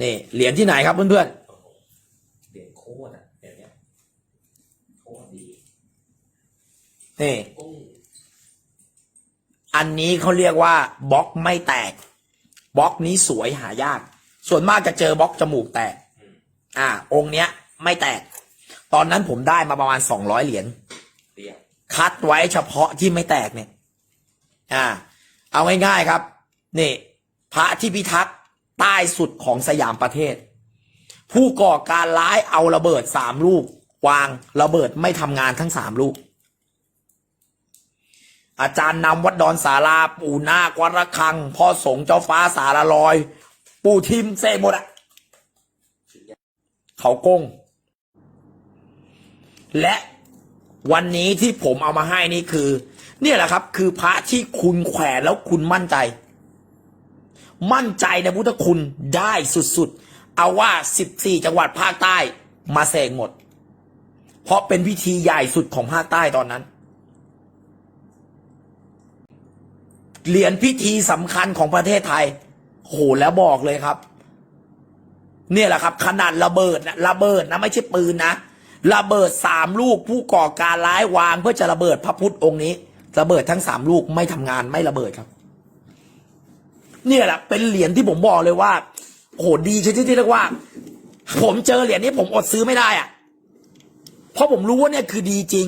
นี่เหรียญที่ไหนครับเพื่อนโอ้โหเหรียญโคตรอะเดี๋ยวเนี้ยโคตรดีๆนี่ กุ้งอันนี้เขาเรียกว่าบล็อกไม่แตกบล็อกนี้สวยหายาก ส่วนมากจะเจอบล็อกจมูกแตก อ่า องค์เนี้ย ไม่แตก ตอนนั้นผมได้มาประมาณสองร้อยเหรียญเรียบคัดไว้เฉพาะที่ไม่แตกเนี่ย อ่า เอาง่ายๆครับ นี่ พระที่พิทักษ์ ใต้สุดของสยามประเทศ ผู้ก่อการร้ายเอาระเบิดสามลูก วางระเบิดไม่ทำงานทั้งสามลูก อาจารย์นำวัดดอนสาราปู่นาควัดระฆัง พ่อสงเจ้าฟ้าสารลอย ปู่ทิมเซหมดอะเขากง และวันนี้ที่ผมเอามาให้นี่คือ เนี่ยแหละครับ คือพระที่คุณแขวนแล้วคุณมั่นใจ มั่นใจในพุทธคุณได้สุดๆ เอาว่า 14 จังหวัดภาคใต้มาเสกหมด เพราะเป็นพิธีใหญ่สุดของภาคใต้ตอนนั้น เหรียญพิธีสำคัญของประเทศไทยโหแล้วบอกเลยครับ เนี่ยแหละครับ ขนาดระเบิดนะระเบิดนะไม่ใช่ปืนนะระเบิดสามลูกผู้ก่อการร้ายวางเพื่อจะระเบิดพระพุทธองค์นี้ ระเบิดทั้งสามลูกไม่ทำงานไม่ระเบิดครับ เนี่ยแหละเป็นเหรียญที่ผมบอกเลยว่าโอ้โหดีชนิดที่เรียกว่า ผมเจอเหรียญนี้ผมอดซื้อไม่ได้อะเพราะผมรู้ว่าเนี่ยคือดีจริง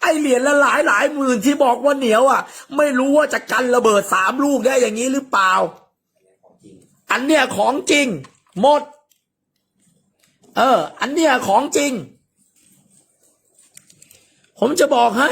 ไอเหรียญละหลายหลายหมื่นที่บอกว่าเหนียวอะ ไม่รู้ว่าจะกันระเบิดสามลูกได้อย่างนี้หรือเปล่า อันเนี้ยของจริง หมด เออ อันเนี้ยของจริง ผมจะบอกให้